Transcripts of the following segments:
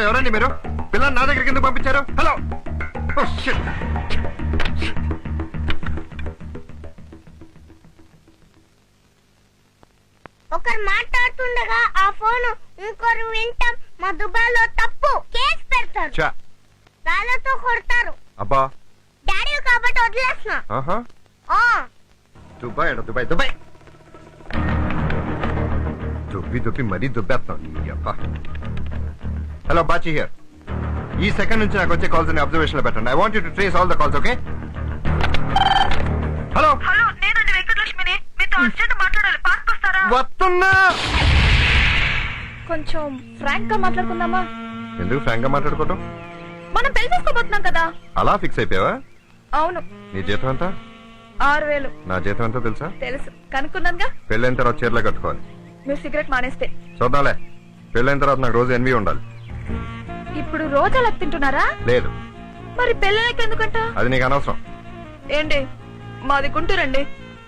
ఎవరండి మీరు? పిల్లల్ని నా దగ్గరికి ఎందుకు పంపించారు? హలో. ఒకరు మాట్లాడుతుండగా ఆ ఫోన్ ఇంకొకరు వింటాం. మా దుబాయ్లో తప్పు. కేసు పెడతారు. చా రాళ్ళతో కొడతారు. అబ్బా. డాడీ కాబట్టి వదిలేస్తున్నా. ఆహా. ఆ, దుబాయ్ అంట దుబాయ్ దుబాయ్. దుబ్బి దుబ్బి మరీ దుబ్బేస్తాం అబ్బా. హలో బాచి హియర్ ఈ సెకండ్ నుంచి నాకు వచ్చే కాల్స్ అబ్జర్వేషన్లో పెట్టండి. I want to trace all the calls okay hello hello నేనండి వెంకటలక్ష్మిని. మీతో అర్జెంట్ మాట్లాడాలి. పార్క్ వస్తారా? వస్తున్నా! కొంచెం ఫ్రాంక్గా మాట్లాడుకుందామా? ఎందుకు ఫ్రాంక్గా మాట్లాడుకోవటం? మనం పెళ్ళి చేసుకోబోతున్నాం కదా. అలా ఫిక్స్ అయిపోయావా? అవును. నీ జీతం ఎంత? ఆరు వేలు. నా జీతం ఎంతో తెలుసా? తెలుసు. కనుక్కున్నానుగా? పెళ్ళైన తర్వాత చీరలో కట్టుకోవాలి. మీరు సిగరెట్ మానేస్తే. చూద్దాంలే. పెళ్ళైన తర్వాత నాకు రోజు ఎన్వి ఉండాలి. ఇప్పుడు రోజు అలా తింటున్నారా? లేదు. మరి పెళ్ళకి ఎందుకంట? అది నీకు అనవసరం. ఏంటి? మాది గుంటూరండి.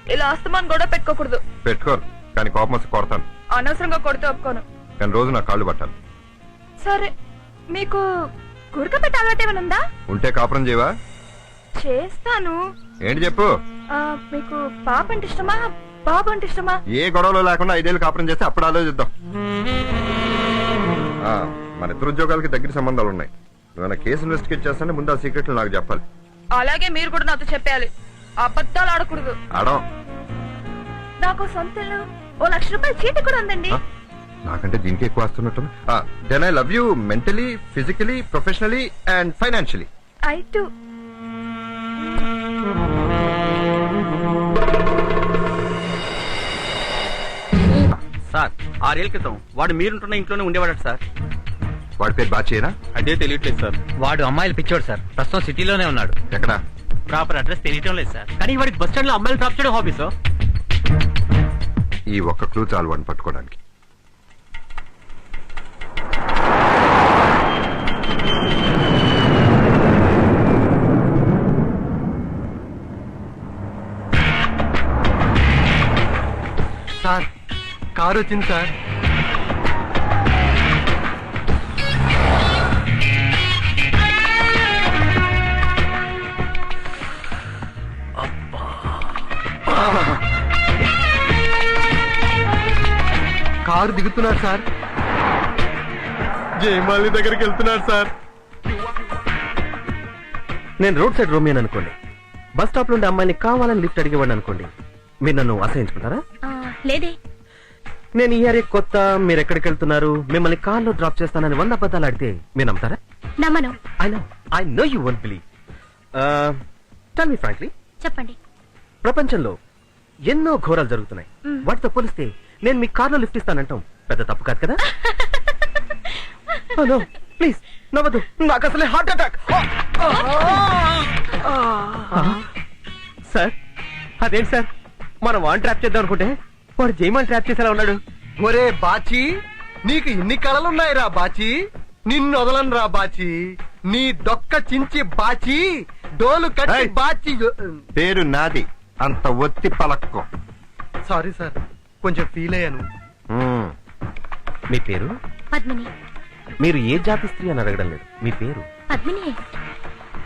ఇలా అస్తమాన్ గొడవ పెట్టుకోకూడదు. పెట్టుకోరు. కానీ కోపం వస్తే కొడతాను. అనవసరంగా కొడితే ఒప్పుకోను. కానీ రోజు నా కాళ్ళు పట్టాలి. సరే. మీకు గురక పెట్టే అలవాటు ఏమైనా ఉందా? ఉంటే కాపురం చేయవా? చేస్తాను. ఏంటి చెప్పు? ఆ, మీకు పాప అంటే ఇష్టమా? బాబు అంటే ఇష్టమా? ఏ గొడవలు లేకుండా ఐదేళ్ళు కాపురం చేస్తే అప్పుడు ఆలోచిద్దాం. ఆ, మన ఇద్దరు ఉద్యోగాలకి దగ్గర సంబంధాలు ఉన్నాయి. నువ్వు కేసు ఇన్వెస్టిగేట్ చేస్తానే ముందు ఆ సీక్రెట్లు నాకు చెప్పాలి. అలాగే మీరు కూడా నాతో చెప్పాలి. అబద్ధాలు ఆడకూడదు. ఆడం నాకు సొంత ఓ లక్ష రూపాయల చీటి కూడా ఉందండి. నాకంటే దీనికి ఎక్కువ వస్తున్నట్టు then I love you mentally physically professionally and financially I too sir ఆరేళ్ళ క్రితం వాడు మీరుంటున్న ఇంట్లోనే ఉండేవాడట సార్. వాడి పేరు బాచేనా? అదే తెలియట్లేదు సార్. వాడు అమ్మాయిలు పిచ్చోడు సార్. ప్రస్తుతం సిటీలోనే ఉన్నాడు. ఎక్కడ? ప్రాపర్ అడ్రస్ తెలియటం లేదు సార్. కానీ వాడికి బస్ స్టాండ్లో అమ్మాయిలు డ్రాప్ చేయడం హాబీ సార్. ఈ ఒక్క క్లూ చాలు వాడిని పట్టుకోవడానికి. సార్ కారు వచ్చింది సార్. కారు దిగుతున్నారు సార్. జయమాలి దగ్గరికి వెళ్తున్నారు సార్. నేను రోడ్ సైడ్ రోమియన్ అనుకోండి. బస్ స్టాప్ నుండి అమ్మాయిని కావాలని లిఫ్ట్ అడిగేవాడిని అనుకోండి. మీరు నన్ను అసహించుకుంటారా? లేదే. నేను ఈ ఏరియా కొత్త మీరు ఎక్కడికి వెళ్తున్నారు? మిమ్మల్ని కార్లో డ్రాప్ చేస్తానని వంద అబద్ధాలు ఆడితే మీరు నమ్ముతారా? నమ్మను. I know I know you won't believe tell me frankly చెప్పండి. ప్రపంచంలో ఎన్నో ఘోరాలు జరుగుతున్నాయి. వాటితో పోలిస్తే నేను మీ కార్లో లిఫ్ట్ ఇస్తానంటాం. పెద్ద తప్పు కాదు కదా? ప్లీజ్ నవ్వదు నాకు అసలే హార్ట్ అటాక్. సార్ అదేంటి సార్ మనం వాన్ ట్రాప్ చేద్దాం అనుకుంటే వాడు జైమాన్ ట్రాప్ చేసేలా ఉన్నాడు. ఒరే బాచి నీకు ఇన్ని కళలున్నాయిరా బాచి. నిన్ను వదలను రా బాచి. నీ దొక్క చించి బాచి డోలు కట్టి ఏయ్! బాచి. పేరు నాది. అంత ఒత్తి పలక్కో. సారీ సార్ కొంచెం ఫీల్ అయ్యాను. మ్మ్. మీ పేరు? పద్మిని. మీరు ఏ జాతి స్త్రీ అని అడగడం లేదు. మీ పేరు? పద్మిని.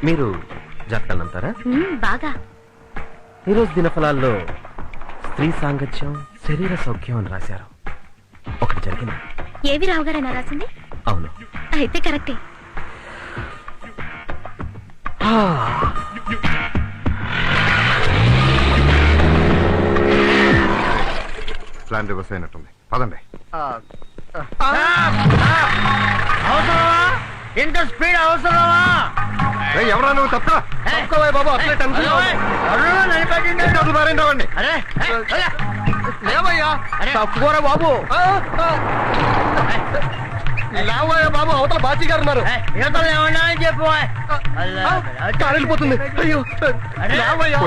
మీరు జాతకాలు నమ్ముతారా బాగా. ఈరోజు దినఫలాల్లో స్త్రీ సాంగత్యం శరీర సౌఖ్యం అని రాశారు. ఒకటి జరిగింది. ఏవి రావు గారైనా రాసింది? అవును. అయితే కరెక్టే. ప్లాన్ రివర్స్ అయినట్టుంది. పదండి. ఇంత స్పీడ్ అవసరమా? ఎవరా నువ్వు తప్ప? బాబు అట్లే టెన్షన్ అరే లేవయ్యా తప్పుకోరా బాబు. లేవయ్యా బాబు అవతల బాచి గారు ఉన్నారు. చెప్పు. ఆ, కారు వెళ్ళిపోతుంది. అయ్యో లేవయ్యా.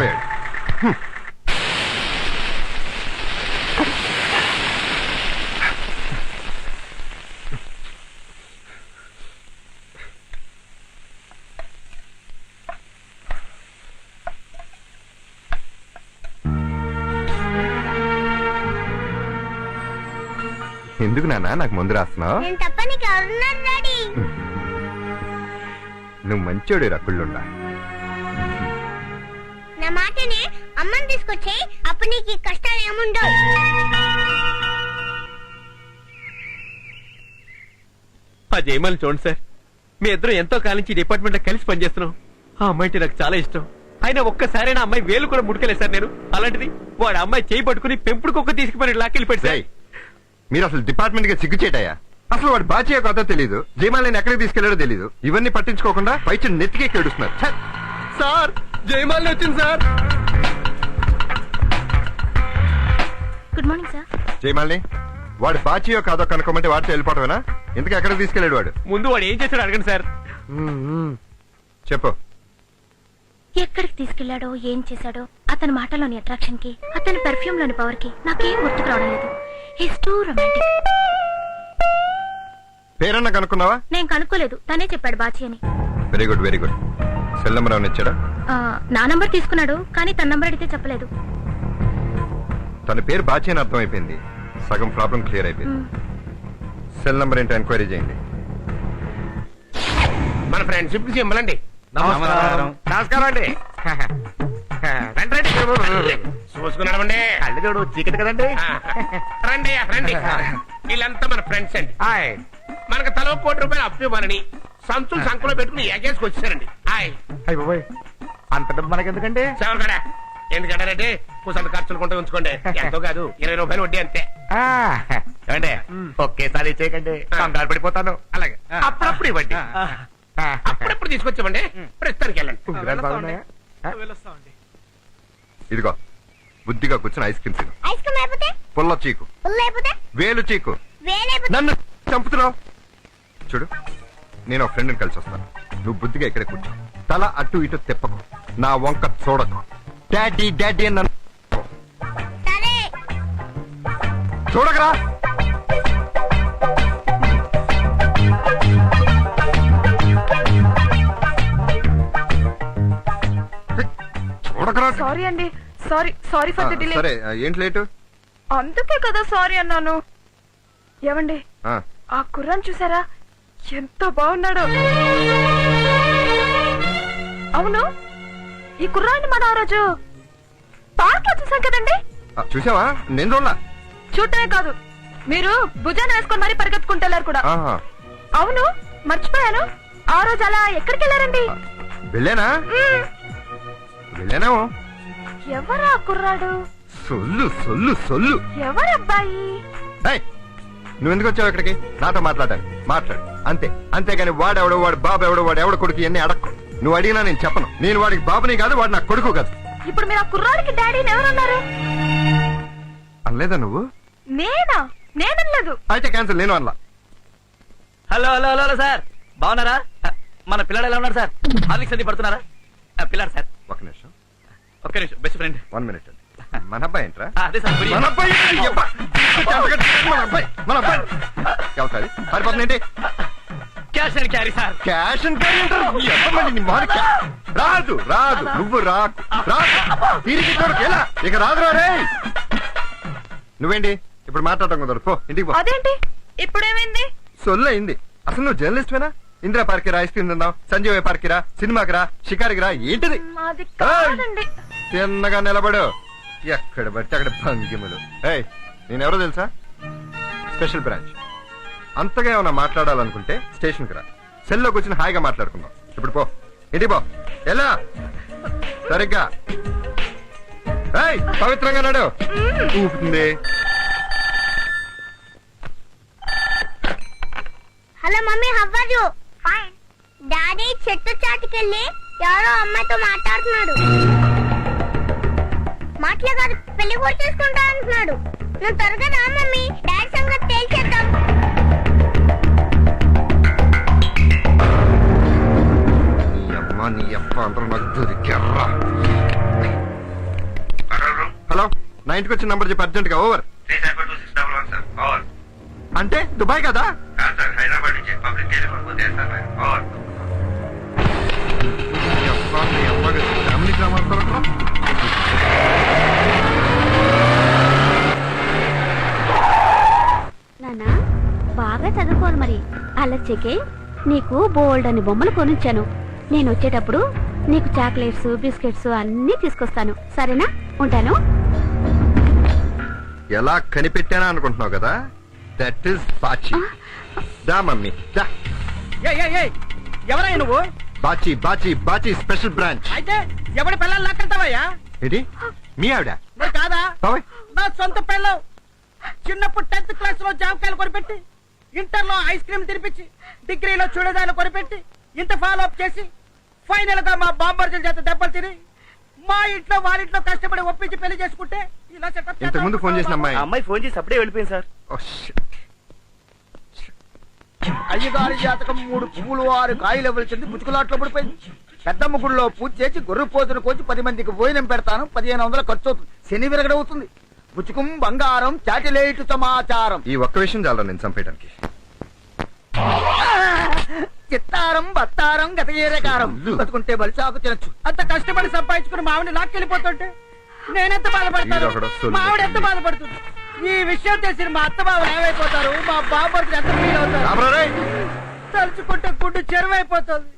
ఎందుకు నాన్న? నాకు ముందు రాస్తున్నావు? నేను తప్ప నీకు ఎవరున్నారు డాడీ? నువ్వు మంచోడు రకుళ్ళుండా నా మాటనే అమ్మని తీసుకొచ్చి అప్పుడు నీకు ఈ కష్టాలు ఏముండవు. జయమాలని చూడండి సార్. మీ ఇద్దరు ఎంతో కాలం నుంచి డిపార్ట్మెంట్లో కలిసి పనిచేస్తున్నాం. ఆ అమ్మాయి అంటే నాకు చాలా ఇష్టం. అయినా ఒక్కసారైనా అమ్మాయి వేలు కూడా ముట్టుకెళ్ళే సార్ నేను. అలాంటిది వాడు అమ్మాయి చేయి పట్టుకుని పెంపుడు కుక్క సార్ రేయ్, మీరు అసలు డిపార్ట్మెంట్గా సిగ్గుచేటయ్యా? అసలు వాడు బాచే కథ తెలీదు. జయమాలని ఎక్కడికి తీసుకెళ్ళాడో తెలీదు. ఇవన్నీ పట్టించుకోకుండా పైచి నెత్తికే కేడుస్తున్నారు! సార్ జయమాలిని వచ్చింది sir. Good morning sir Jayamalini వాడు బాచియో కాదో కనుక్కోమంటే వాడితో వెళ్ళిపోవటమేనా? ఇంతకు ఎక్కడికి తీసుకెళ్ళాడు వాడు? ముందు వాడు ఏం చేశాడు అడగండి సార్. చెప్పు. ఎక్కడికి తీసుకెళ్ళాడో ఏం చేశాడో అతని మాటలోని అట్రాక్షన్కి అతని పెర్ఫ్యూమ్లోని పవర్కి నాకేం గుర్తుకు రావడం లేదు. హిస్ టూ రొమాంటిక్ పేరన్నా కనుక్కున్నావా? నేను కనుక్కోలేదు. తనే చెప్పాడు బాచి అని very good very good cell number ఏమైనా ఇచ్చాడా? ఆ, నా నంబర్ తీసుకున్నాడు కానీ తన నంబర్ అడిగితే చెప్పలేదు. తన పేరు బాచి అని అర్థమైపోయింది. సగం ప్రాబ్లం క్లియర్ అయిపోయింది. సెల్ నెంబర్ ఏంటో ఎంక్వైరీ చేయండి. మన ఫ్రెండ్షిప్కి. నమస్కారం అండి. రండి రండి. కళ్ళు చూడు చీకటి కదండి. రండి రండి. వీళ్ళంతా మన ఫ్రెండ్స్ అండి. మనకు తలో కోటి రూపాయలు అప్పు ఇవ్వాలని సంచులు సంఖలో పెట్టుకుని ఎగేసుకు వచ్చారండి హాయ్. అయ్య బాబాయ్. అంత డబ్బు మనకెందుకండి? సెవెన్ కదా. ఎందుకంటే కూసంత ఖర్చులు కొంటూ ఉంచుకోండి. ఎంతో కాదు ఇరవై రూపాయలు వడ్డీ అంతే. ఆ, ఏమండి? ఒకేసారి చేయకండి. కంగారు పడిపోతాను. అలాగే. అప్పుడప్పుడు ఇవ్వండి. అప్పుడప్పుడు తీసుకొచ్చామండి ప్రస్తుతానికి వెళ్ళండి? ఇదిగో. బుద్ధిగా కూర్చొని ఐస్ క్రీమ్ తిను. ఐస్ క్రీమ్ అయిపోతే పుల్ల చీకు. పుల్ల అయిపోతే వేలు చీకు. నన్ను చంపుతున్నావు? చూడు నేను ఒక ఫ్రెండ్ని కలిసి వస్తాను. నువ్వు బుద్ధిగా ఇక్కడే కూర్చో. తల అటు ఇటు తిప్పకు. నా వంక చూడకు. డాడీ డాడీ అని నన్ను చూడకరా. చూడకరా. సారీ అండి. Sorry sorry for the delay సరే ఏంటి లేటు? అందుకే కదా సారీ అన్నాను. ఏమండి? ఆ, ఆ కుర్రాన్ని చూసారా? ఎంత బాగున్నాడు. అవును? ఈ కుర్రాన్ని మనం ఆ రోజు పార్క్లో చూసాం కదండి? ఆ, చూసావా? నేను చూడలా. చూడటమే కాదు. మీరు భుజాన వేసుకొని మరీ పరిగెత్తుకుంటారు కూడా. ఆహా. అవును? మర్చిపోయాను. ఆ రోజు అలా ఎక్కడికి వెళ్ళారండి? వెళ్ళానా? మ్మ్. వెళ్ళానేమో ఎవరా కుర్రాడు? సొల్లు సొల్లు సొల్లు. ఎవరబ్బాయి? ఏయ్, నువ్వు ఎందుకు వచ్చావు ఇక్కడికి? నాతో మాట్లాడాలి మాట్లాడు. అంతే. అంతేగాని వాడెవడో వాడు బాబు ఎవడో వాడు ఎవడ కొడుకు ఇవన్నీ అడక్కు. నువ్వు అడిగినా నేను చెప్పను. నేను వాడికి బాబుని కాదు వాడు నా కొడుకు కాదు. ఇప్పుడు మీరు ఆ కుర్రాడికి డాడీని ఎవరన్నారు? అనలేదా నువ్వు? నేనా? నేనలేదు అయితే క్యాన్సిల్ నేను అనలా. Hello hello hello hello sir. బాగున్నారా? మన పిల్లడు ఎలా ఉన్నారు సార్? హార్లిక్స్ అన్ని పడుతున్నారా? ఆ, పిల్లాడు సార్. ఒక నిమిషం. ఒక్క నిమిషం బెస్ట్ ఫ్రెండ్ వన్ మినిట్ అండి. మన అబ్బాయి ఏంట్రా? అదే సార్. మన అబ్బాయి అబ్బా. మన అబ్బాయి మన అబ్బాయి. ఎవరు సార్ పారిపోతుంది ఏంటి? Cash and carry sir. Cash రాదు రాదు. నువ్వు రాకు రాదు తిరిగి ఎలా? ఇక రాదురా రే. నువ్వేంటి? ఇప్పుడు మాట్లాడటం కుదరదు. పో ఇంటికి పో. అదేంటి? ఇప్పుడేమైంది? సొల్లు అయింది అసలు నువ్వు జర్నలిస్ట్వేనా ఇందిరా పార్క్ రా ఐస్ క్రీమ్ తిందాం. సంజయ్ పార్క్ రా సినిమాకి రా షికారికి రా ఏంటిది? మాది కాదండి. తిన్నగా నిలబడు. ఎక్కడ పడితే అక్కడ భంగిములు. ఏయ్ నేనెవరో తెలుసా? Special branch. అంతగా ఏమైనా మాట్లాడాలనుకుంటే స్టేషన్కి రా. సెల్లో కూర్చొని హాయిగా మాట్లాడుకుందాం. ఇప్పుడు పో. ఇంటికి పో. ఎలా సరిగ్గా. ఏయ్ పవిత్రంగా నాడు. ఊపుతుంది. హలో మమ్మీ హవ్వదు ఫైన్ డాడీ చెట్టు చాటుకెళ్ళి ఎవరో అమ్మాయితో మాట్లాడుతున్నాడు. మాటలే కాదు పెళ్ళి కూడా చేసుకుంటా అంటున్నాడు. నువ్వు త్వరగా రా మమ్మీ. డాడీ సంగతి తేల్చేద్దాం. నీ అమ్మ నీ అప్ప అందరూ నాకు దొరికారా? హలో నా ఇంటికి వచ్చిన నంబర్ చెప్పి అర్జెంట్గా ఓవర్. అంటే దుబాయ్ కదా? నీ అబ్బా, నీ అమ్మగా ఫ్యామిలీ డ్రామా ఆడతారంట్రా? నానా బాగా చదువుకోవాలి మరి. అలా చెకే నీకు బోల్డ్ అని బొమ్మలు కొనిచ్చాను. నేను వచ్చేటప్పుడు నీకు చాక్లెట్స్ బిస్కెట్స్ అన్నీ తీసుకొస్తాను. సరేనా? ఉంటాను. ఎలా కనిపెట్టానా అనుకుంటున్నావు కదా? దట్ ఇస్ బాచి దా మమ్మీ. దా. ఎవరయ్య నువ్వు? బాచి బాచి బాచి స్పెషల్ బ్రాంచ్ అయితే ఎవడి పిల్లలు లాక్కంటావయ్యా ఏంటి? మీ ఆవిడ? మరి కాదా? నా సొంత పిల్లలు చిన్నప్పుడు టెన్త్ క్లాస్లో జామకాయలు కొనిపెట్టి ఇంటర్లో ఐస్ క్రీమ్ తినిపించి డిగ్రీలో చూడదాలు కొనిపెట్టి ఇంత ఫాలో అప్ చేసి ఫైనల్గా మా బాంబర్జుల చేత దెబ్బలు తిని మా ఇంట్లో వాళ్ళింట్లో కష్టపడి ఒప్పించి పెళ్ళి చేసుకుంటే ఇలా సెటప్ ఇంతకు ముందు ఫోన్ చేసిన అమ్మాయి. అమ్మాయి ఫోన్ చేసి అప్పుడే వెళ్ళిపోయింది సార్. అయ్యగారి జాతకం మూడు పువ్వులు ఆరు కాయలు ఇవ్వాల్సింది ముచ్చుకులాట్లో పడిపోయింది. పెద్దమ్మ గుడిలో పూజ చేసి గొర్రె పోతును కోచి పది మందికి భోజనం పెడతాను. పదిహేను వందల ఖర్చు అవుతుంది. శని విరగడవుతుంది. పుచ్చుకం బంగారం చాటిలేటు సమాచారం. ఈ ఒక్క విషయం చాలా నేను చంపేయడానికి చిత్తారం బత్తారం గతయేరకారం సుల్లు. బతుకుంటే బలిచాకు తినచ్చు. అంత కష్టపడి సంపాదించుకుని మావిని లాక్కెళ్ళిపోతుంటే నేనెంత బాధపడతాను. మావిడ ఎంత బాధపడుతుంది? ఈ విషయం తెలిసిన మా అత్త బాబులు ఏమైపోతారు? మా బాబు ఎంత ఫీల్ అవుతారు. తలుచుకుంటే గుడ్డు చెరువైపోతుంది.